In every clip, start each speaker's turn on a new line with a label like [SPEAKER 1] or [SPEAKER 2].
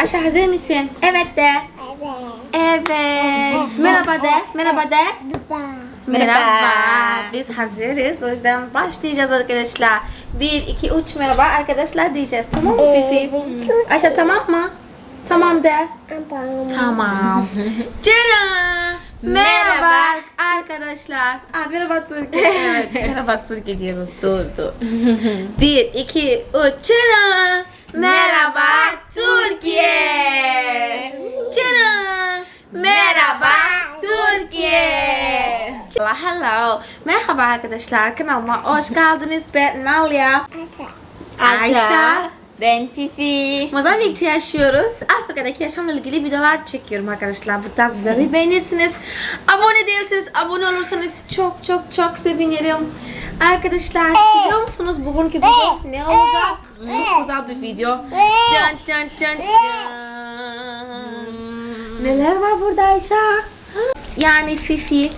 [SPEAKER 1] Ayşe hazır mısın? Evet de.
[SPEAKER 2] Evet.
[SPEAKER 1] Evet. Merhaba de. Merhaba de. Merhaba. Biz hazırız. O yüzden başlayacağız arkadaşlar. 1, 2, 3 merhaba arkadaşlar diyeceğiz. Tamam mı Fifi? Ayşe tamam mı? Tamam de. Tamam. Canım. Merhaba arkadaşlar. Aa, merhaba Türkiye. Evet, merhaba Türkiye diyoruz. Dur dur. Bir, iki, üç. Canım. Merhaba Türkiye. Canım. Merhaba Türkiye. Hello, hello. Merhaba arkadaşlar. Kanalıma hoş geldiniz. Ben Nalia. Ayşe.
[SPEAKER 2] Ben Fifi.
[SPEAKER 1] Mozambik'te yaşıyoruz. Afrika'daki yaşamla ilgili videolar çekiyorum arkadaşlar. Bu tarz videoları beğenirsiniz. Abone değilseniz abone olursanız çok çok çok sevinirim. Arkadaşlar biliyor musunuz bugünkü video ne olacak? Çok güzel bir video. Can can can can. Neler var burada Ayşe? Yani Fifi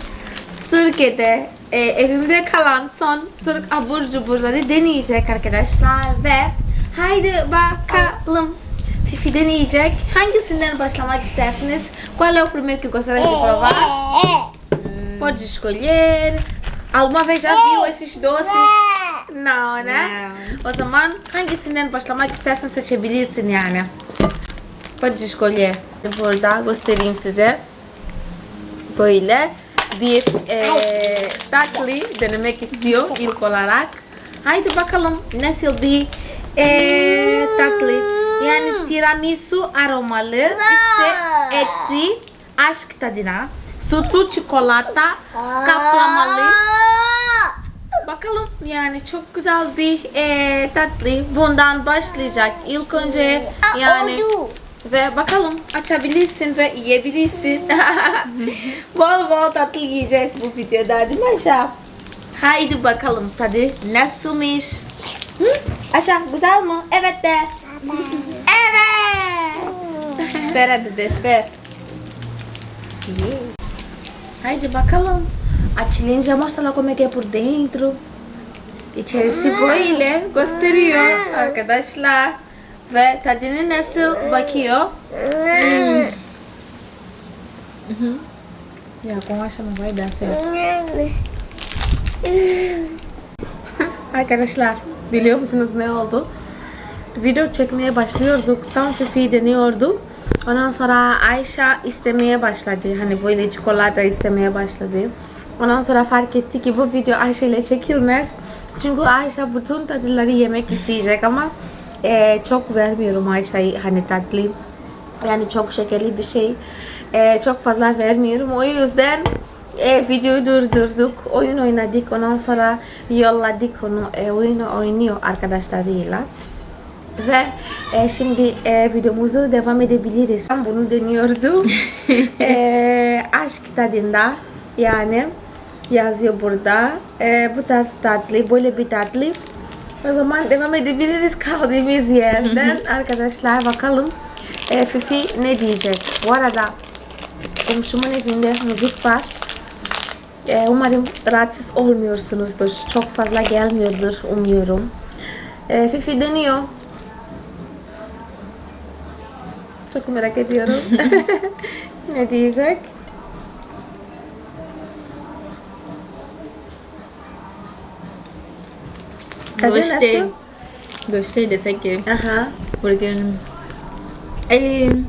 [SPEAKER 1] Türkiye'de e, evimde kalan son Türk abur cuburları deneyecek arkadaşlar ve haydi bakalım Fifi deneyecek. Hangisinden başlamak istersiniz? Qual é o primeiro que gostaria de provar? Pode escolher. Alguma vez já viu esses doces? Não, né? O zaman hangisinden başlamak istersen seçebilirsin yani. Pode escolher. Burada göstereyim size. Böyle bir eee tatlı denemek istiyor ilk olarak. Haydi bakalım nasıl bir eee tatlı. Yani tiramisu aromalı işte etli aşk tadına. Sütlü çikolata kaplamalı. Bakalım yani çok güzel bir eee tatlı. Bundan başlayacak ilk önce yani. Ve bakalım açabilirsin ve yiyebilirsin. bol bol tatlı yiyeceğiz bu videoda değil mi Ayşe? Haydi bakalım tadı nasılmış? Hı? Ayşe güzel mi? Evet de. Evet.
[SPEAKER 2] Bebê, espera.
[SPEAKER 1] Haydi bakalım. Açılınca mostra como é que é por dentro. İçerisi böyle gösteriyor arkadaşlar. Ve tadını nasıl bakıyor? Ya não vai dar certo. Arkadaşlar biliyor musunuz ne oldu? Video çekmeye başlıyorduk. Tam Fifi deniyordu. Ondan sonra Ayşe istemeye başladı. Hani böyle çikolata istemeye başladı. Ondan sonra fark etti ki bu video Ayşe ile çekilmez. Çünkü Ayşe bütün tatlıları yemek isteyecek ama eee, çok vermiyorum Ayşe'yi hani tatlı. Yani çok şekerli bir şey. Eee, çok fazla vermiyorum. O yüzden e, videoyu durdurduk. Oyun oynadık. Ondan sonra yolladık onu. E, oyunu oynuyor arkadaşlarıyla. Ve e, şimdi e, videomuzu devam edebiliriz. Ben bunu deniyordum. e, aşk tadında yani yazıyor burada. E, bu tarz tatlı, böyle bir tatlı. O zaman devam edebiliriz kaldığımız yerden. Arkadaşlar bakalım e, Fifi ne diyecek. Bu arada komşumun evinde müzik var. E, umarım rahatsız olmuyorsunuzdur. Çok fazla gelmiyordur umuyorum. E, Fifi deniyor. Çok merak ediyorum. ne diyecek? Tadı
[SPEAKER 2] Gostei. Gostei desse aqui.
[SPEAKER 1] Aha.
[SPEAKER 2] Porque ele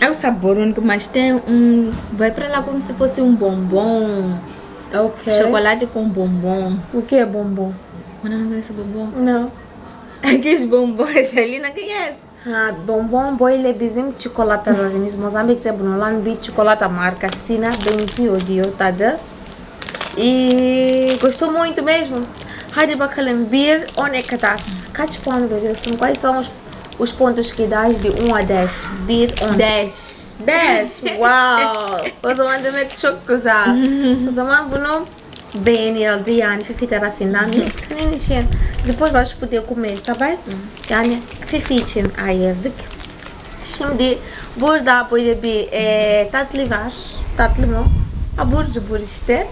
[SPEAKER 2] é o sabor único, mas tem um. Vai pra lá como se fosse um bombom.
[SPEAKER 1] Ok.
[SPEAKER 2] Chocolate com bombom.
[SPEAKER 1] O que é bombom?
[SPEAKER 2] Mano, não conhece bombom?
[SPEAKER 1] Não.
[SPEAKER 2] Aqueles bombons ali não conhece.
[SPEAKER 1] Ha, bonbon böyle bizim çikolatalarımız. Mozambik'te bulunan bir çikolata markasına benziyor diyor tadı. E gostou muito mesmo. Hadi bakalım bir ona kadar kaç puan veriyorsun? Quais são os, os pontos que dás de 1 a 10? 1, 10.
[SPEAKER 2] 10.
[SPEAKER 1] 10. Wow. O zaman demek çok güzel. o zaman bunu beğenildi yani Fifi tarafından. Senin için. Depois vais poder comer, tá bem? Yani Fifi için ayırdık. Şimdi burada böyle bir e, tatlı var. Tatlı mı? Abur cubur işte.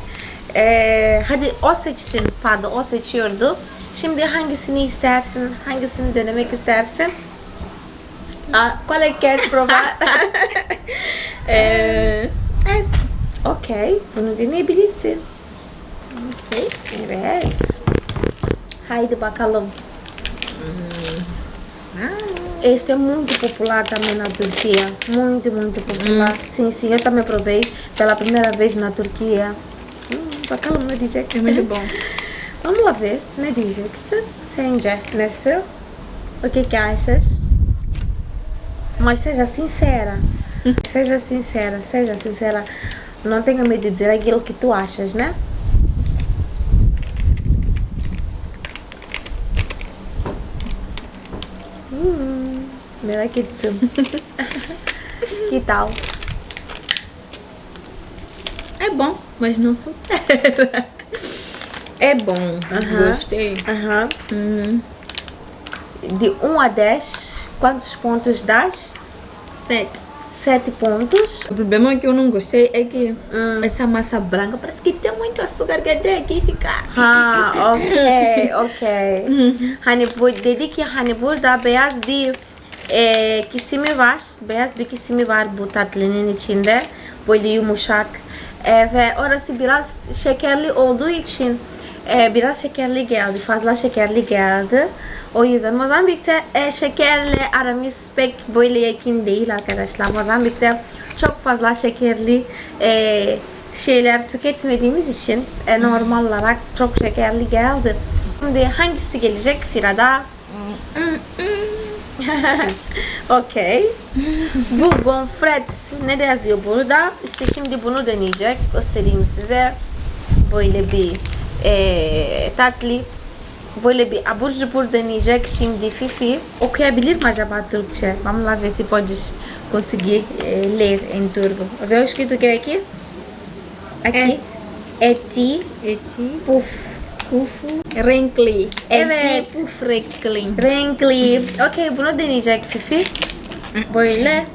[SPEAKER 1] E, hadi o seçsin. Pardon o seçiyordu. Şimdi hangisini istersin? Hangisini denemek istersin? Aa, qual é que queres provar?
[SPEAKER 2] Ee, essa.
[SPEAKER 1] ok, bunu deneyebilirsin.
[SPEAKER 2] Ok.
[SPEAKER 1] Evet. Haydi bakalım.
[SPEAKER 2] Ah,
[SPEAKER 1] Este é muito popular também na Turquia. Muito, muito popular. Sim, sim, eu também provei pela primeira vez na Turquia. Hum, bakalım ne diyecek?
[SPEAKER 2] é muito bom.
[SPEAKER 1] Vamos lá ver ne diyeceksin. Sence nasıl? O que que achas? Mas seja sincera. seja sincera, seja sincera. Não tenha medo de dizer aquilo que tu achas, né? Hum, merak ettim. que tal?
[SPEAKER 2] É bom, mas não supera. É bom.
[SPEAKER 1] Aham.
[SPEAKER 2] Gostei.
[SPEAKER 1] Aham.
[SPEAKER 2] Hum,
[SPEAKER 1] De 1 a 10, quantos pontos dás?
[SPEAKER 2] sete.
[SPEAKER 1] 7 pontos.
[SPEAKER 2] O problema que eu não gostei é que
[SPEAKER 1] Hum.
[SPEAKER 2] essa massa branca parece que tem muito açúcar que até aqui fica.
[SPEAKER 1] Ha, okey, okey. Hani bu dedi ki hani burada beyaz bir e, kesimi var. Beyaz bir kesimi var bu tatlının içinde. Böyle yumuşak. E, ve orası biraz şekerli olduğu için e, biraz şekerli geldi. Fazla şekerli geldi. O yüzden Mozambik'te e, şekerle aramız pek böyle yakın değil arkadaşlar. Mozambik'te çok fazla şekerli e, şeyler tüketmediğimiz için e, normal olarak çok şekerli geldi. Şimdi hangisi gelecek sırada? Okey. Bu gofret ne de yazıyor burada? İşte şimdi bunu deneyecek. Göstereyim size. Böyle bir e, tatlı. Böyle bir abur cubur deneyecek şimdi Fifi. Okuyabilir mi acaba Türkçe? Vamos lá ver se podes conseguir eh, ler em turco. Vê o escrito que é aqui? Aqui.
[SPEAKER 2] Et.
[SPEAKER 1] Eti.
[SPEAKER 2] Eti.
[SPEAKER 1] Puf.
[SPEAKER 2] Pufu. Renkli.
[SPEAKER 1] Evet.
[SPEAKER 2] Puf renkli.
[SPEAKER 1] Renkli. Okey bunu deneyecek Fifi. Böyle.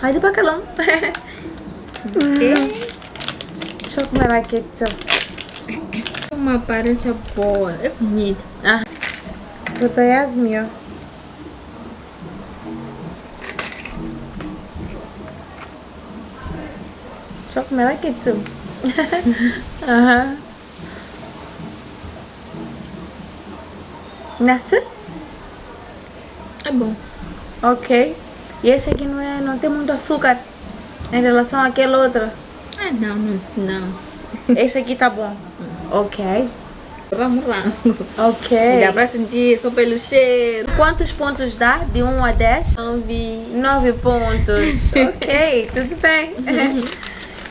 [SPEAKER 1] Hadi bakalım.
[SPEAKER 2] Ok.
[SPEAKER 1] Çok merak ettim.
[SPEAKER 2] Uma aparência boa. É bonito.
[SPEAKER 1] Ah. Burada yazmıyor. Çok merak ettim. Aha. Nasıl?
[SPEAKER 2] É bom.
[SPEAKER 1] Ok. E esse aqui não, é, não tem muito açúcar em relação àquele outro.
[SPEAKER 2] Ah, não, não, não.
[SPEAKER 1] Esse aqui tá bom. Ok.
[SPEAKER 2] Vamos lá.
[SPEAKER 1] Ok.
[SPEAKER 2] Dá pra sentir só pelo cheiro.
[SPEAKER 1] Quantos pontos dá? De 1 a 10?
[SPEAKER 2] Nove.
[SPEAKER 1] 9 pontos. ok, tudo bem.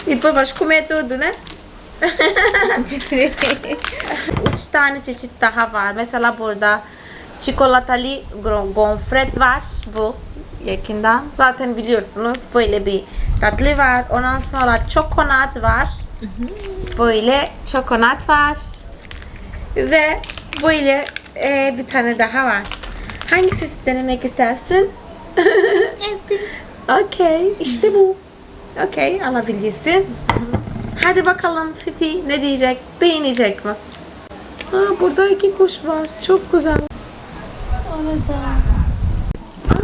[SPEAKER 1] e depois vais comer tudo, né? Üç tane çeşit daha var. Mesela burada çikolatalı gofret var. Bu yakından. Zaten biliyorsunuz böyle bir tatlı var. Ondan sonra çokonat var. Böyle çokonat var. Ve böyle e, bir tane daha var. Hangisi denemek istersin? Okey, işte bu. Okey, alabilirsin. Hadi bakalım Fifi ne diyecek? Beğenecek mi? Ha, burada iki kuş var. Çok güzel.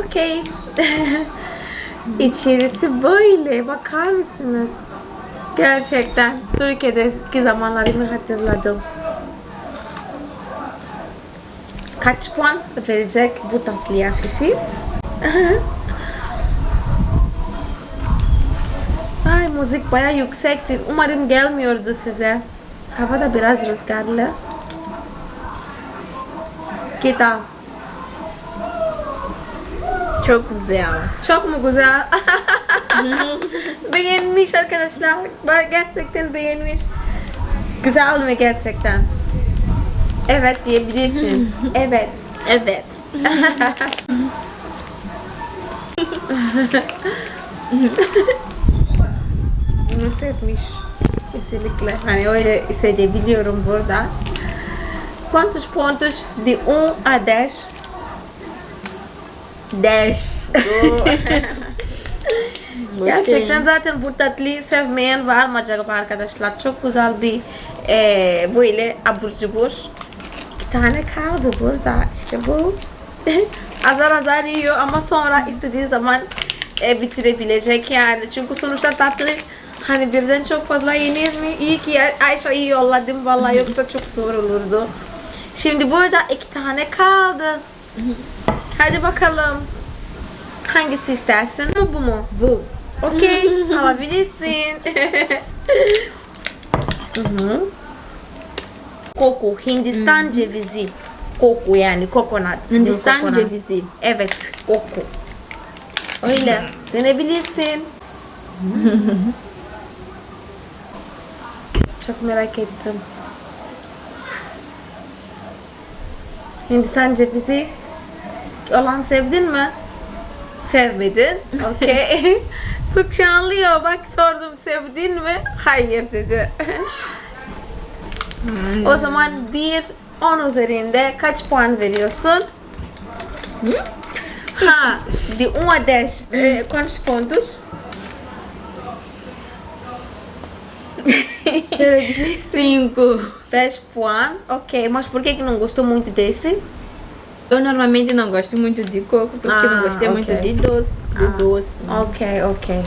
[SPEAKER 1] Okey. İçerisi böyle. Bakar mısınız? Gerçekten Türkiye'deki zamanlarımı hatırladım. Kaç puan verecek bu tatlıya Fifi? Ay müzik baya yüksektir. Umarım gelmiyordu size. Hava da biraz rüzgarlı. Tal?
[SPEAKER 2] Çok güzel.
[SPEAKER 1] Çok mu güzel? beğenmiş arkadaşlar. Gerçekten beğenmiş. Güzel mi gerçekten? Evet diyebilirsin. evet.
[SPEAKER 2] Evet.
[SPEAKER 1] Bunu sevmiş. Kesinlikle. Hani öyle hissedebiliyorum burada. Quantos pontos de 1 a 10? 10. Gerçekten zaten bu tatlıyı sevmeyen var mı acaba arkadaşlar? Çok güzel bir eee, böyle abur cubur. İki tane kaldı burada. İşte bu. azar azar yiyor ama sonra istediği zaman e, bitirebilecek yani. Çünkü sonuçta tatlı hani birden çok fazla yenir mi? İyi ki Ayşe'yi yolladım vallahi yoksa çok zor olurdu. Şimdi burada iki tane kaldı. Hadi bakalım. Hangisi istersin? Bu bu mu?
[SPEAKER 2] Bu.
[SPEAKER 1] Okey, alabilirsin. Koku, Hindistan cevizi. Koku yani coconut.
[SPEAKER 2] Hindistan
[SPEAKER 1] coconut.
[SPEAKER 2] cevizi.
[SPEAKER 1] Evet, koku. Öyle. Denebilirsin. Çok merak ettim. Hindistan cevizi olan sevdin mi? Sevmedin. Okey. Türkçe anlıyor. Bak sordum sevdin mi? Hayır dedi. o zaman bir 10 üzerinde kaç puan veriyorsun? Ha, de 1 a 10, eh, quantos pontos?
[SPEAKER 2] Cinco.
[SPEAKER 1] 10 puan, ok. Mas por que que não gostou muito desse?
[SPEAKER 2] Eu normalmente não gosto muito de coco, por isso que eu não
[SPEAKER 1] Ah,
[SPEAKER 2] gostei muito
[SPEAKER 1] ok.
[SPEAKER 2] de doce. Do doce.
[SPEAKER 1] Ok, ok.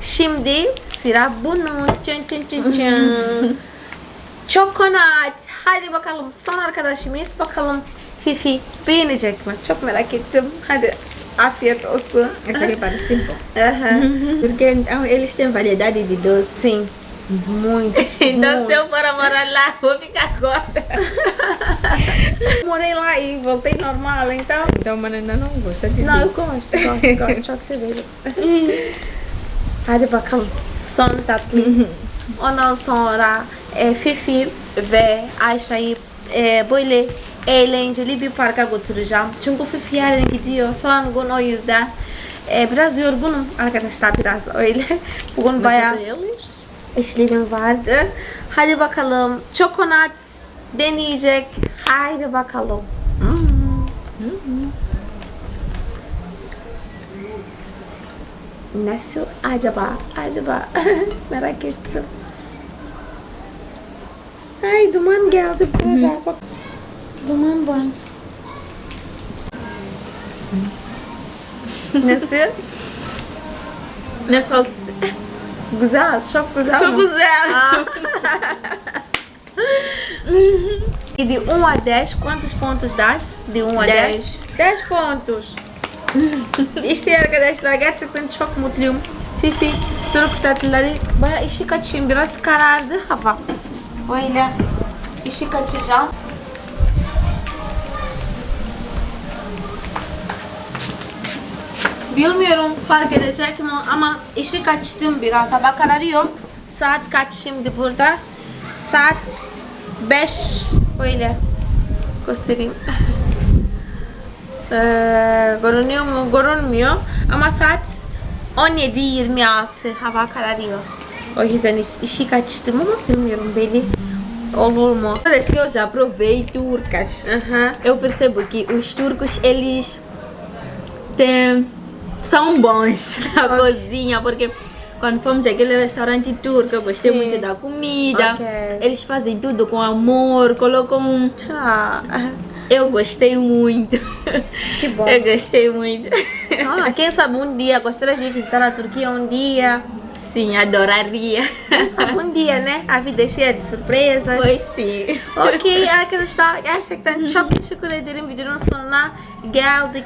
[SPEAKER 1] Şimdi sıra bunun. Çın çın çın çın. Çokonat. Hadi bakalım son arkadaşımız. Bakalım Fifi beğenecek mi? Çok merak ettim. Hadi afiyet olsun.
[SPEAKER 2] Essa aqui parece bom. Porque então, eles têm variedade de doce.
[SPEAKER 1] Sim. Muito.
[SPEAKER 2] Então, se eu for morar lá, vou ficar gorda.
[SPEAKER 1] Morei lá e voltei normal, então.
[SPEAKER 2] Então, mas ainda não gosta de
[SPEAKER 1] Não, eu gosto, gosto, gosto. Çok severim. Hadi bakalım. Son tatlı. Ondan sonra e, Fifi ve Ayşe'yi e, böyle eğlenceli bir parka götüreceğim. Çünkü Fifi yarın gidiyor. Son gün o yüzden. E, biraz yorgunum arkadaşlar biraz öyle. Bugün bayağı? İşlerim vardı. Hadi bakalım. Çokonat deneyecek. Haydi bakalım. Nasıl acaba? Acaba merak ettim. Ay duman geldi burada. Bak. Duman var. Nasıl?
[SPEAKER 2] Só...
[SPEAKER 1] Güzel, çok güzel.
[SPEAKER 2] Çok
[SPEAKER 1] ama-
[SPEAKER 2] güzel.
[SPEAKER 1] E de 1 a 10, quantos pontos das? De 1 a 10?
[SPEAKER 2] Dez.
[SPEAKER 1] 10 pontos. işte arkadaşlar gerçekten çok mutluyum. Fifi, Türk tatlıları bayağı işi kaçayım. Biraz karardı hava. Böyle işi kaçacağım. Bilmiyorum fark edecek mi ama işi kaçtım biraz. Hava kararıyor. Saat kaç şimdi burada? Saat 5 böyle göstereyim. Ee, görünüyor mu? Görünmüyor. Ama saat 17.26 hava kararıyor. O yüzden iş, işi kaçtım ama bilmiyorum belli olur mu?
[SPEAKER 2] Parece que eu já provei turcas. Eu percebo que os turcos, eles têm, são bons na cozinha, porque quando fomos àquele restaurante turco, eu gostei
[SPEAKER 1] Sim.
[SPEAKER 2] muito da comida.
[SPEAKER 1] Ok.
[SPEAKER 2] Eles fazem tudo com amor, colocam.
[SPEAKER 1] Ah,
[SPEAKER 2] Eu gostei muito.
[SPEAKER 1] Que bom.
[SPEAKER 2] Eu gostei muito.
[SPEAKER 1] ah, quem sabe um dia gostaria de visitar a Turquia um dia.
[SPEAKER 2] Sim, adoraria.
[SPEAKER 1] Quem sabe um dia né? A vida é cheia de surpresas.
[SPEAKER 2] Pois sim.
[SPEAKER 1] Okey arkadaşlar gerçekten çok teşekkür ederim videonun sonuna geldik.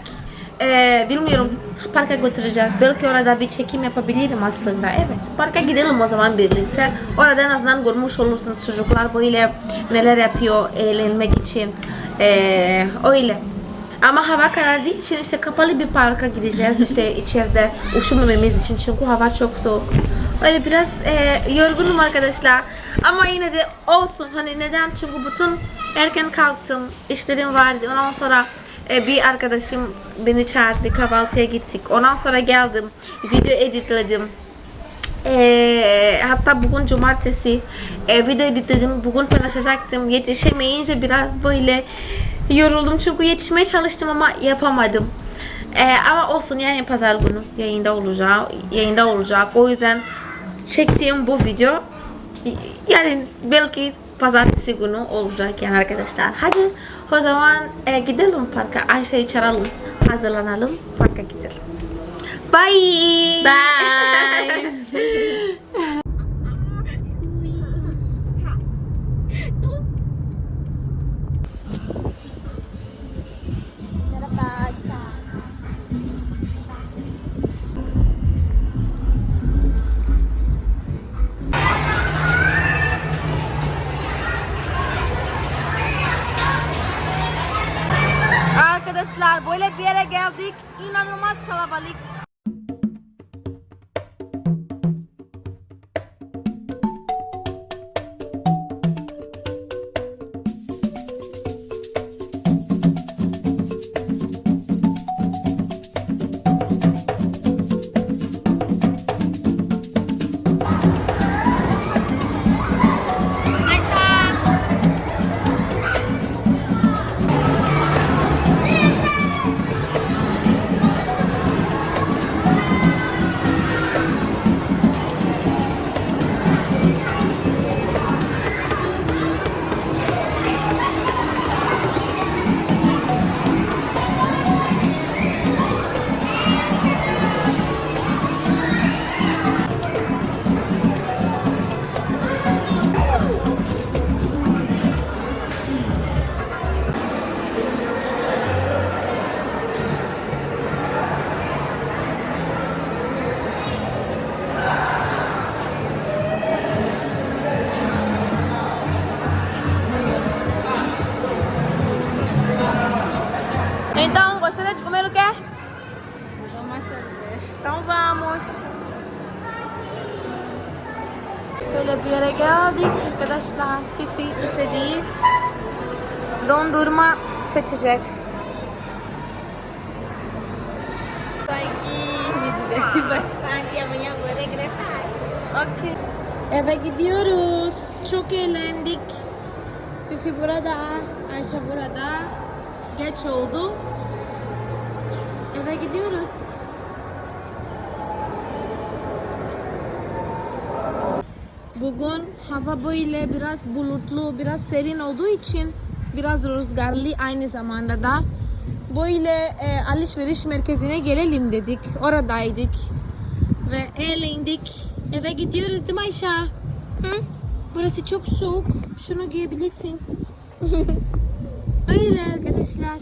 [SPEAKER 1] Ee, bilmiyorum parka götüreceğiz. Belki orada bir çekim yapabilirim aslında. Evet parka gidelim o zaman birlikte. Orada en azından görmüş olursunuz çocuklar böyle neler yapıyor eğlenmek için. Ee, öyle. Ama hava karardığı için işte kapalı bir parka gideceğiz işte içeride üşümememiz için çünkü hava çok soğuk. Öyle biraz e, yorgunum arkadaşlar. Ama yine de olsun hani neden çünkü bütün erken kalktım işlerim vardı ondan sonra e, bir arkadaşım beni çağırdı kahvaltıya gittik ondan sonra geldim video editledim ee, hatta bugün cumartesi e, video editledim. Bugün paylaşacaktım. Yetişemeyince biraz böyle yoruldum. Çünkü yetişmeye çalıştım ama yapamadım. Ee, ama olsun yani pazar günü yayında olacak. Yayında olacak. O yüzden çektiğim bu video yani belki pazartesi günü olacak yani arkadaşlar. Hadi O zaman e, gidelim parka. Ayşe'yi çağıralım. Hazırlanalım. Parka gidelim. Bye.
[SPEAKER 2] Bye.
[SPEAKER 1] Arkadaşlar böyle bir yere geldik. İnanılmaz kalabalık. Yere geldik arkadaşlar. Fifi istediği dondurma seçecek. Okey. Eve gidiyoruz. Çok eğlendik. Fifi burada, Ayşe burada. Geç oldu. Eve gidiyoruz. Bugün hava böyle biraz bulutlu, biraz serin olduğu için biraz rüzgarlı aynı zamanda da böyle e, alışveriş merkezine gelelim dedik. Oradaydık ve eğlendik. Eve gidiyoruz değil mi Ayşe? Hı? Burası çok soğuk. Şunu giyebilirsin. Öyle arkadaşlar.